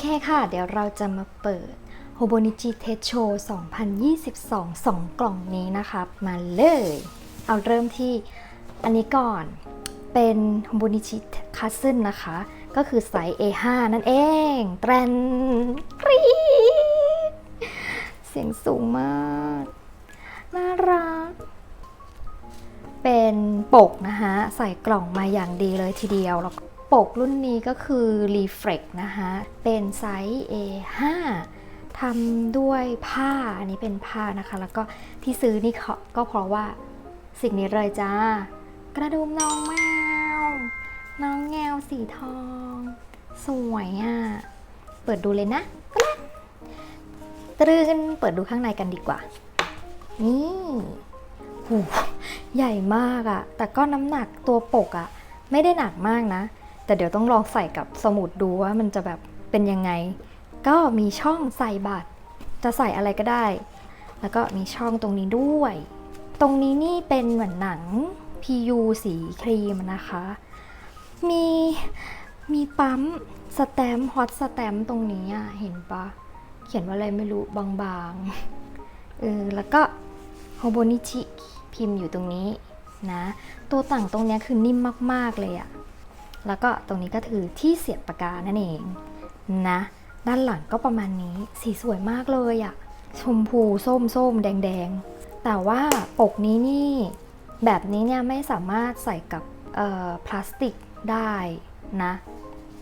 เคค่ะ เดี๋ยวเราจะมาเปิด h o b o n i c h i t e s Show 2022 2 กล่องนี้นะครับมาเลย เอาเริ่มที่อันนี้ก่อนเป็น h o b o n i c h i c o u s i n นะคะ ก็คือไซส์ A5 นั่นเอง แตรนกรีดเสียงสูงมาก น่ารัก เป็นปกนะคะ ใส่กล่องมาอย่างดีเลยทีเดียวแล้วก็ ปกรุ่นนี้ก็คือ Reflex นะคะ เป็นไซส์ A5 ทำด้วยผ้า อันนี้เป็นผ้านะคะ แล้วก็ที่ซื้อนี่เขาก็เพราะว่าสิ่งนี้เลยจ้า กระดุมน้องแมว น้องแงวสีทอง สวยอะ เปิดดูเลยนะตรึนเปิดดูข้างในกันดีกว่า นี่โหใหญ่มากอะแต่ก็น้ำหนักตัวปกอะไม่ได้หนักมากนะ แต่เดี๋ยวต้องลองใส่กับสมุดดูว่ามันจะแบบเป็นยังไง ก็มีช่องใส่บัตร จะใส่อะไรก็ได้ แล้วก็มีช่องตรงนี้ด้วย ตรงนี้นี่เป็นเหมือนหนัง PU สีครีมนะคะ มีมีปั๊มสแตมป์ฮอตสแตมป์ตรงนี้อะเห็นปะเขียนว่าอะไรไม่รู้บางๆเออแล้วก็โฮโบนิชิพิมพ์อยู่ตรงนี้นะ ตัวต่างตรงนี้คือนิ่มมากๆเลยอะ แล้วก็ตรงนี้ก็คือที่เสียบปากกานั่นเองนะ ด้านหลังก็ประมาณนี้สีสวยมากเลยอะชมพูส้มส้มแดงแดงแต่ว่าปกนี้นี่ แบบนี้เนี่ยไม่สามารถใส่กับพลาสติกได้นะ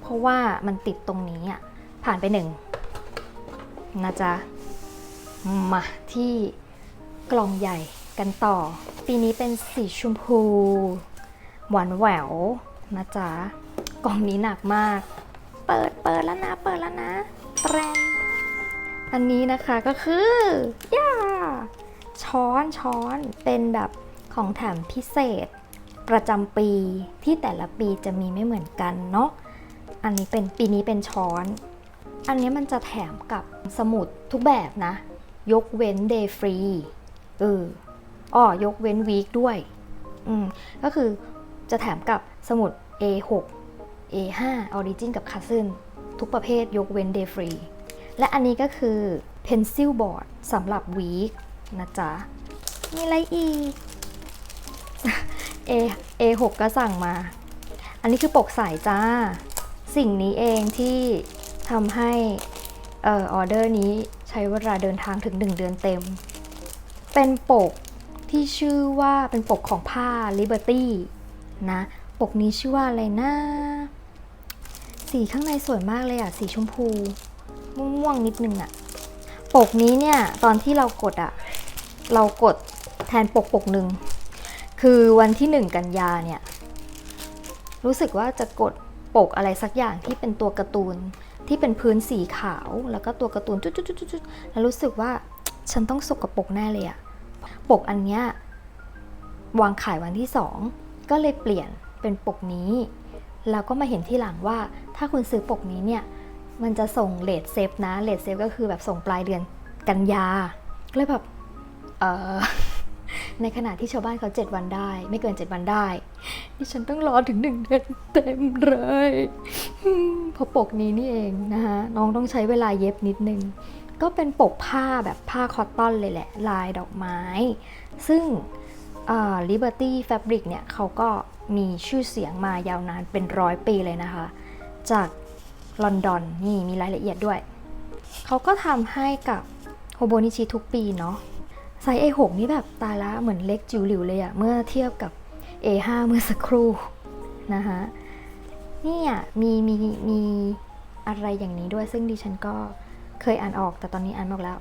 เพราะว่ามันติดตรงนี้อะผ่านไปหนึ่งนะจ๊ะ มาที่กล่องใหญ่กันต่อ ปีนี้เป็นสีชมพู หวานแหวว นะจ๊ะ กล่องนี้หนักมาก เปิดเปิดแล้วนะ เปิดแล้วนะแตรนอันนี้นะคะก็คือย่าช้อนช้อนเป็นแบบของแถมพิเศษ ประจำปีที่แต่ละปีจะมีไม่เหมือนกันเนาะอันนี้เป็นปีนี้เป็นช้อน อันนี้มันจะแถมกับสมุดทุกแบบนะ ยกเว้น day free เอออ้อยกเว้น week ด้วย อืม ก็คือจะแถมกับ สมุด A6 A5 Origin กับ Cousin ทุกประเภทยกเว้น day free และอันนี้ก็คือ pencil board สำหรับ week นะจ๊ะ มีอะไรอีก A A6 ก็สั่งมา อันนี้คือปกใสจ้า สิ่งนี้เองที่ทำให้เอ่อออเดอร์นี้ใช้เวลาเดินทางถึง 1 เดือนเต็ม เป็นปกที่ชื่อว่าเป็นปกของผ้า Liberty นะ ปกนี้ชื่อว่าอะไรนะสีข้างในสวยมากเลยอะสีชมพู ม่วงๆนิดนึงอะปกนี้เนี่ยตอนที่เรากดอะเรากดแทนปกปกหนึ่งคือวันที่หนึ่งกันยาเนี่ยรู้สึกว่าจะกดปกอะไรสักอย่างที่เป็นตัวการ์ตูนที่เป็นพื้นสีขาว แล้วก็ตัวการ์ตูนจุดๆๆแล้วรู้สึกว่าฉันต้องสกปรกแน่เลยอะปกอันเนี้ยวางขายวันที่สองก็เลยเปลี่ยน เป็นปกนี้แล้วก็มาเห็นที่หลังว่า ถ้าคุณซื้อปกนี้เนี่ยมันจะส่งเลทเซฟนะเลทเซฟก็คือแบบส่งปลายเดือนกันยาก็เลยแบบเออในขณะที่ชาวบ้านเขา 7 วันได้ ไม่เกิน 7 วันได้ดิฉันต้องรอถึง1เดือนเต็มเลยเพราะปกนี้นี่เองนะคะน้องต้องใช้เวลาเย็บนิดนึง ก็เป็นปกผ้าแบบผ้าคอตตอนเลยแหละ ลายดอกไม้ ซึ่ง Liberty Fabric เนี่ยเขาก็ มีชื่อเสียงมายาวนานเป็นร้อยปีเลยนะคะ จากลอนดอนนี่มีรายละเอียดด้วย เขาก็ทำให้กับโฮโบนิชิทุกปีเนาะไซส์ A6 นี่แบบตายละเหมือนเล็กจิ๋วหลิวเลยอะเมื่อเทียบกับ A5 เมื่อสักครู่นะคะนี่ยมีมีมีอะไรอย่างนี้ด้วยซึ่งดิฉันก็เคยอ่านออกแต่ตอนนี้อ่านออกแล้ว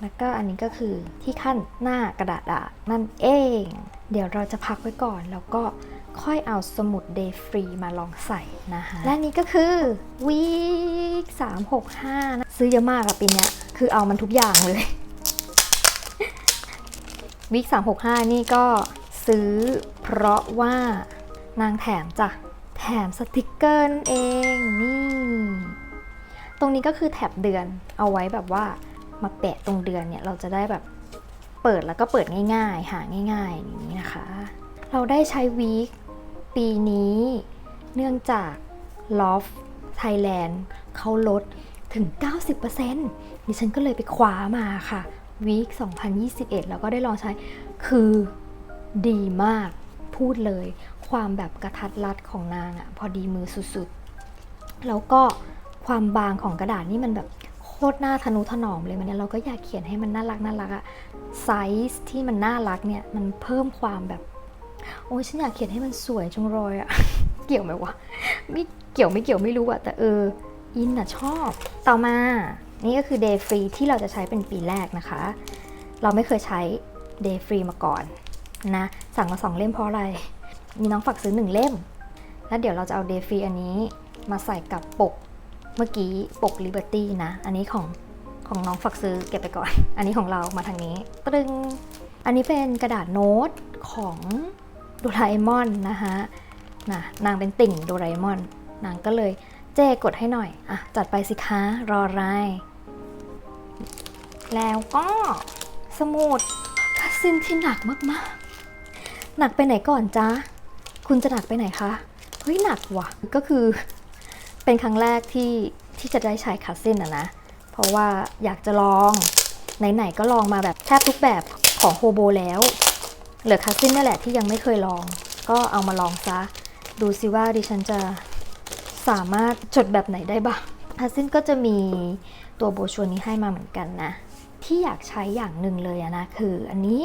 แล้วก็อันนี้ก็คือที่ขั้นหน้ากระดาษนั่นเอง เดี๋ยวเราจะพักไว้ก่อนแล้วก็ ค่อยเอาสมุด Day Free มาลองใส่นะคะและนี่ก็คือ Week 365นะซื้อเยอะมากอะปีเนี้ยคือเอามันทุกอย่างเลยวิก365นี่ก็ซื้อเพราะว่านางแถมจ้ะแถมสติกเกอร์นั่นเองนี่รงนี้ก็คือแท็บเดือนเอาไว้แบบว่ามาแปะตรงเดือนเนี่ยเราจะได้แบบเปิดแล้วก็เปิดง่ายๆ หาง่ายๆอย่างนี้นะคะ เราได้ใช้วีค ปีนี้เนื่องจาก Love Thailand เขาลดถึง 90%ดิฉันก็เลยไปคว้ามาค่ะวีค2021 แล้วก็ได้ลองใช้คือดีมากพูดเลย ความแบบกระทัดรัดของนางอะพอดีมือสุดๆ แล้วก็ความบางของกระดาษนี่มันแบบโคตรน่าทนุถนอมเลยมันเนี่ยเราก็อยากเขียนให้มันน่ารักน่ารักอะไซส์ที่มันน่ารักเนี่ย มันเพิ่มความแบบ โอ้ยฉันอยากเขียนให้มันสวยจังเลยอะเกี่ยวไหมวะไม่เกี่ยวไม่เกี่ยวไม่รู้อะแต่เอออินอะชอบ ต่อมา นี่ก็คือ Day Free ที่เราจะใช้เป็นปีแรกนะคะ เราไม่เคยใช้ Day Free มาก่อนนะสั่งมาสองเล่มเพราะอะไร มีน้องฝากซื้อหนึ่งเล่ม แล้วเดี๋ยวเราจะเอา Day Free อันนี้มาใส่กับปกเมื่อกี้ปก Liberty นะ อันนี้ของของน้องฝากซื้อเก็บไปก่อน อันนี้ของเรามาทางนี้ ตรึง อันนี้เป็นกระดาษโน้ตของ โดราเอมอนนะคะนะนางเป็นติ่งโดราเอมอน นางก็เลยเจ้กดให้หน่อย อะ จัดไปสิคะรอไรแล้วก็สมุดคัสซินที่หนักมากๆ หนักไปไหนก่อนจ๊ะ คุณจะหนักไปไหนคะ เฮ้ยหนักว่ะ ก็คือเป็นครั้งแรกที่ที่จะได้ใช้คัสซินอะนะ เพราะว่าอยากจะลอง ไหนๆก็ลองมาแบบแทบทุกแบบของโฮโบแล้ว เหลือคัสซินนี่แหละที่ยังไม่เคยลอง ก็เอามาลองซะ ดูซิว่าดิฉันจะสามารถจดแบบไหนได้บ้างคัสซินก็จะมีตัวโบชวร์นี้ให้มาเหมือนกันนะ ที่อยากใช้อย่างหนึ่งเลยนะคืออันนี้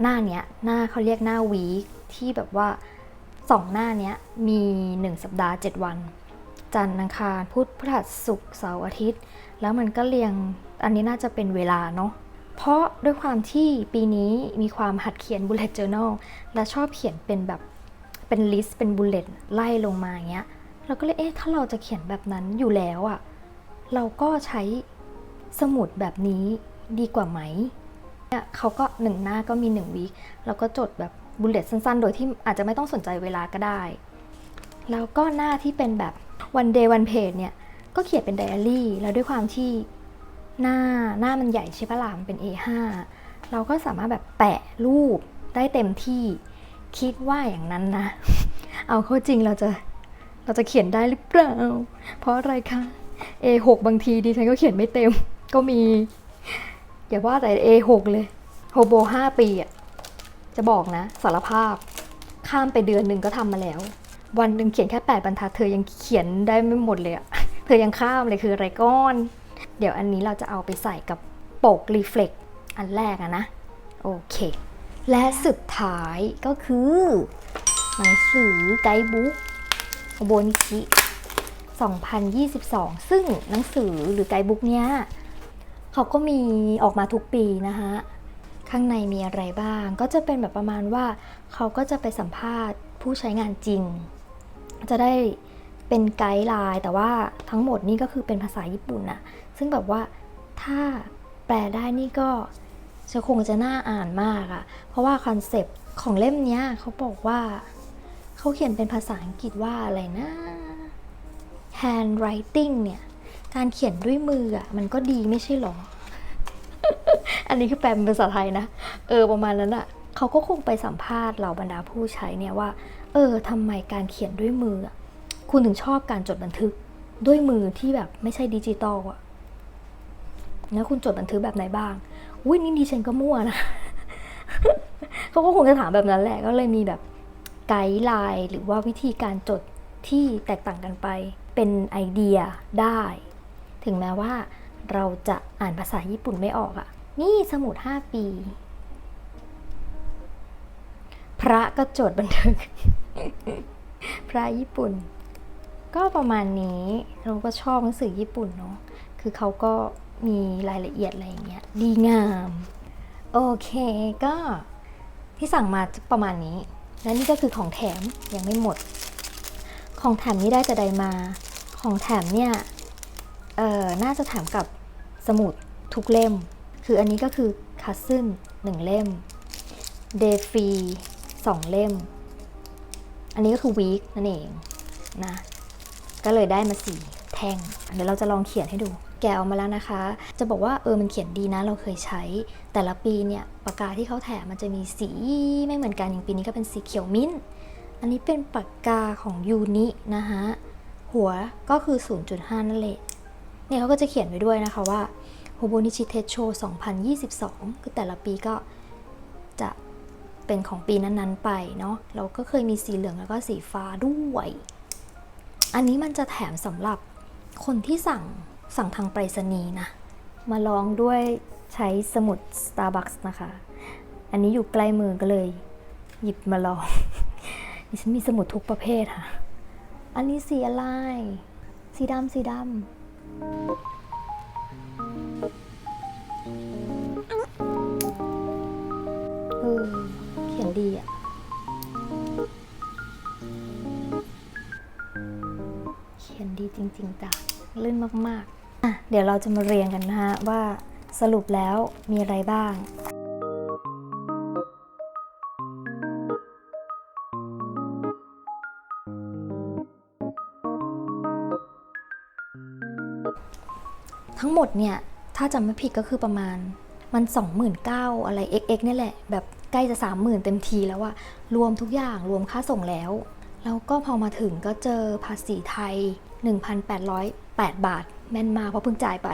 หน้าเนี้ยหน้าเขาเรียกหน้าวีคที่แบบว่าสองหน้าเนี้ยมี 1 สัปดาห์ 7 วัน จันทร์อังคารพุธพฤหัสศุกร์เสาร์อาทิตย์ แล้วมันก็เรียงอันนี้น่าจะเป็นเวลาเนาะ เพราะด้วยความที่ปีนี้มีความหัดเขียน bullet journal และชอบเขียนเป็นแบบเป็นลิสต์เป็น bullet ไล่ลงมาอย่างเงี้ยเราก็เลยเอ๊ะถ้าเราจะเขียนแบบนั้นอยู่แล้วอะเราก็ใช้สมุดแบบนี้ดีกว่าไหมเนี่ยเขาก็หนึ่งหน้าก็มีหนึ่งวีคแล้วก็จดแบบ bullet สั้นๆ โดยที่อาจจะไม่ต้องสนใจเวลาก็ได้ แล้วก็หน้าที่เป็นแบบ one day one page เนี่ย ก็เขียนเป็นไดอารี่ แล้วด้วยความที่ หน้าหน้ามันใหญ่ใช่ปะล่ะมันเป็น A5 เราก็สามารถแบบแปะรูปได้เต็มที่คิดว่าอย่างนั้นนะ เอาเข้าจริงเราจะเราจะเขียนได้หรือเปล่า เพราะอะไรคะ A6 บางทีดิฉันก็เขียนไม่เต็ม ก็มี อย่าว่าแต่ A6 เลยโฮโบ5ปีอะจะบอกนะ สารภาพ ข้ามไปเดือนหนึ่งก็ทำมาแล้ว วันหนึ่งเขียนแค่ 8 บรรทัดเธอยังเขียนได้ไม่หมดเลยอะเธอยังข้ามเลยคืออะไรก้อน เดี๋ยวอันนี้เราจะเอาไปใส่กับปกรีเฟล็กอันแรกอะนะ โอเค และสุดท้ายก็คือหนังสือไกด์บุ๊กโบนิชิ 2022 ซึ่งหนังสือหรือไกด์บุ๊กเนี้ยเขาก็มีออกมาทุกปีนะคะข้างในมีอะไรบ้าง ก็จะเป็นแบบประมาณว่า เขาก็จะไปสัมภาษณ์ผู้ใช้งานจริง จะได้ เป็นไกด์ไลน์แต่ว่าทั้งหมดนี่ก็คือเป็นภาษาญี่ปุ่นนะซึ่งแบบว่าถ้าแปลได้นี่ก็จะคงจะน่าอ่านมากอะเพราะว่าคอนเซปต์ของเล่มนี้เขาบอกว่าเขาเขียนเป็นภาษาอังกฤษว่าอะไรนะ handwriting เนี่ย การเขียนด้วยมืออะมันก็ดีไม่ใช่หรอ อันนี้คือแปลเป็นภาษาไทยนะ เออประมาณนั้นอะเขาก็คงไปสัมภาษณ์เหล่าบรรดาผู้ใช้เนี่ยว่า เออทำไมการเขียนด้วยมืออะ คุณถึงชอบการจดบันทึกด้วยมือที่แบบไม่ใช่ดิจิตอลอะแล้วคุณจดบันทึกแบบไหนบ้าง อุ้ยนี่ดิฉันก็มั่วนะ เขาก็คงจะถามแบบนั้นแหละ ก็เลยมีแบบไกด์ไลน์หรือว่าวิธีการจดที่แตกต่างกันไป เป็นไอเดียได้ ถึงแม้ว่าเราจะอ่านภาษาญี่ปุ่นไม่ออกอะ่ะนี่สมุด 5 ปี พระก็จดบันทึก พระญี่ปุ่น ก็ประมาณนี้เราก็ชอบหนังสือญี่ปุ่นเนาะคือเขาก็มีรายละเอียดอะไรอย่างเงี้ยดีงาม โอเคก็ที่สั่งมาประมาณนี้ และนี่ก็คือของแถมยังไม่หมด ของแถมนี้ได้จะใดมา ของแถมเนี่ยเอ่อน่าจะแถมกับสมุดทุกเล่ม คืออันนี้ก็คือคัสซึนหนึ่งเล่มเดฟรีสองเล่ม อันนี้ก็คือวีคนั่นเองนะ ก็เลยได้มาสี่แท่งเดี๋ยวเราจะลองเขียนให้ดู แกะออกมาแล้วนะคะ จะบอกว่าเออมันเขียนดีนะ เราเคยใช้ แต่ละปีเนี่ยปากกาที่เขาแถมมันจะมีสีไม่เหมือนกันอย่างปีนี้ก็เป็นสีเขียวมิ้นท์อันนี้เป็นปากกาของยูนินะคะหัวก็คือ 0.5 นั่นแหละเนี่ยเขาก็จะเขียนไว้ด้วยนะคะว่าโฮโบนิชิเทโช2022 คือแต่ละปีก็จะเป็นของปีนั้นๆไปเนาะเราก็เคยมีสีเหลืองแล้วก็สีฟ้าด้วย อันนี้มันจะแถมสำหรับคนที่สั่งสั่งทางไปรษณีย์นะ มาลองด้วยใช้สมุด Starbucks นะคะ อันนี้อยู่ใกล้มือก็เลย หยิบมาลอง ดิฉันมีสมุดทุกประเภทค่ะ อันนี้สีอะไร สีดำสีดำเออเขียนดีอะ จริง ๆจ้ะลื่นมากๆอะเดี๋ยวเราจะมาเรียงกันนะฮะว่าสรุปแล้วมีอะไรบ้างทั้งหมดเนี่ย ถ้าจำไม่ผิดก็คือประมาณมัน 29,000อะไร xx นี่แหละ แบบใกล้จะ 30,000 เต็มทีแล้วอะรวมทุกอย่างรวมค่าส่งแล้ว แล้วก็พอมาถึงก็เจอภาษีไทย 1,808 บาท แม่นมากเพราะเพิ่งจ่ายไป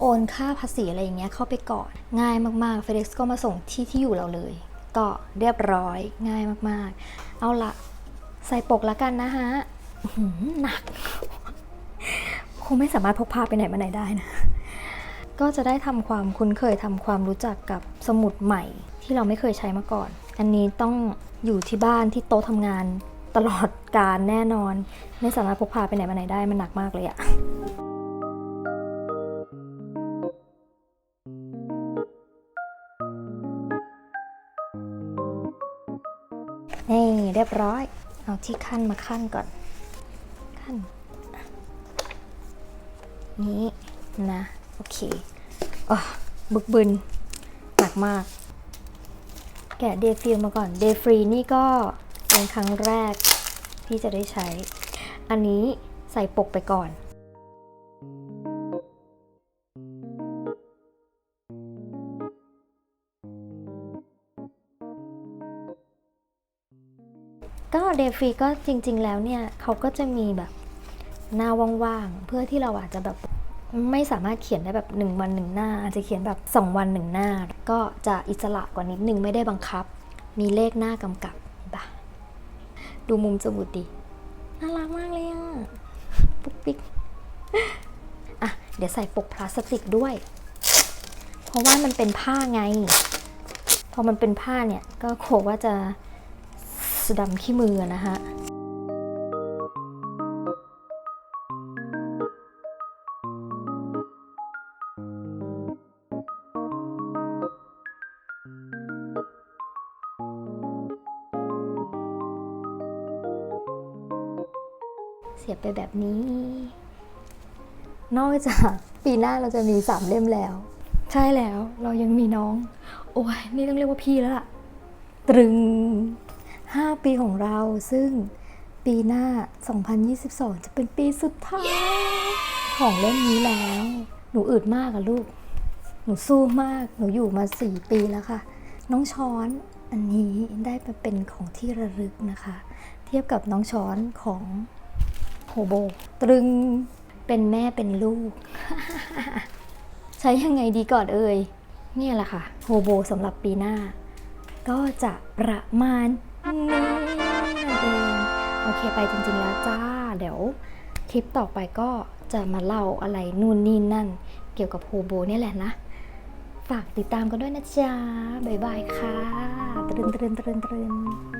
โอนค่าภาษีอะไรอย่างเงี้ยเข้าไปก่อน ง่ายมากๆ FedEx ก็มาส่งที่ที่อยู่เราเลย ก็เรียบร้อยง่ายมากๆ เอาละใส่ปกแล้วกันนะฮะอื้อหือหนัก คงไม่สามารถพกพาไปไหนมาไหนได้นะ ก็จะได้ทำความคุ้นเคยทำความรู้จักกับสมุดใหม่ที่เราไม่เคยใช้มาก่อน อันนี้ต้องอยู่ที่บ้านที่โต๊ะทำงาน ตลอดการแน่นอน ไม่สามารถพกพาไปไหนมาไหนได้มันหนักมากเลยอะนี่เรียบร้อย เอาที่ขั้นมาขั้นก่อน ขั้น นี้นะ โอเคอ๋อบึกบึน หนักมาก แกะเดฟิลมาก่อน เดฟรีนี่ก็ เป็นครั้งแรกที่จะได้ใช้ อันนี้ใส่ปกไปก่อน ก็เดฟรีก็จริง ๆ แล้วเนี่ยเขาก็จะมีแบบหน้าว่างๆ เพื่อที่เราอาจจะแบบไม่สามารถเขียนได้แบบ 1 วันหนึ่งหน้า อาจจะเขียนแบบ 2 วันหนึ่งหน้า ก็จะอิสระกว่านิดนึงไม่ได้บังคับ มีเลขหน้ากำกับ ดูมุมสมุดดิ น่ารักมากเลยอะ ปุ๊กปิ๊ก อะ เดี๋ยวใส่ปกพลาสติกด้วย เพราะว่ามันเป็นผ้าไง พอมันเป็นผ้าเนี่ย ก็โคว่าจะสดำขี้มือนะฮะ แบบนี้ นอกจากปีหน้าเราจะมีสามเล่มแล้ว ใช่แล้วเรายังมีน้อง โอ้ยนี่ต้องเรียกว่าพี่แล้วล่ะ ตรึง 5 ปีของเราซึ่งปีหน้า 2022 จะเป็นปีสุดท้ายของเล่มนี้แล้ว หนูอึดมากอะลูก หนูสู้มาก หนูอยู่มา 4 ปีแล้วค่ะ น้องช้อนอันนี้ได้มาเป็นของที่ระลึกนะคะ เทียบกับน้องช้อนของ โบ ตรึงเป็นแม่เป็นลูก ใช้ยังไงดีก่อนเอ่ยเนี่ยแหละค่ะโฮโบสำหรับปีหน้า ก็จะประมาณนี้นั่นเองโอเคไปจริงๆแล้วจ้า เดี๋ยวคลิปต่อไปก็จะมาเล่าอะไรนู่นนี่นั่น เกี่ยวกับโฮโบเนี่ยแหละนะ ฝากติดตามกันด้วยนะจ๊ะ บ๊ายบายค่ะ ตรึนตรึนตรึนตรึน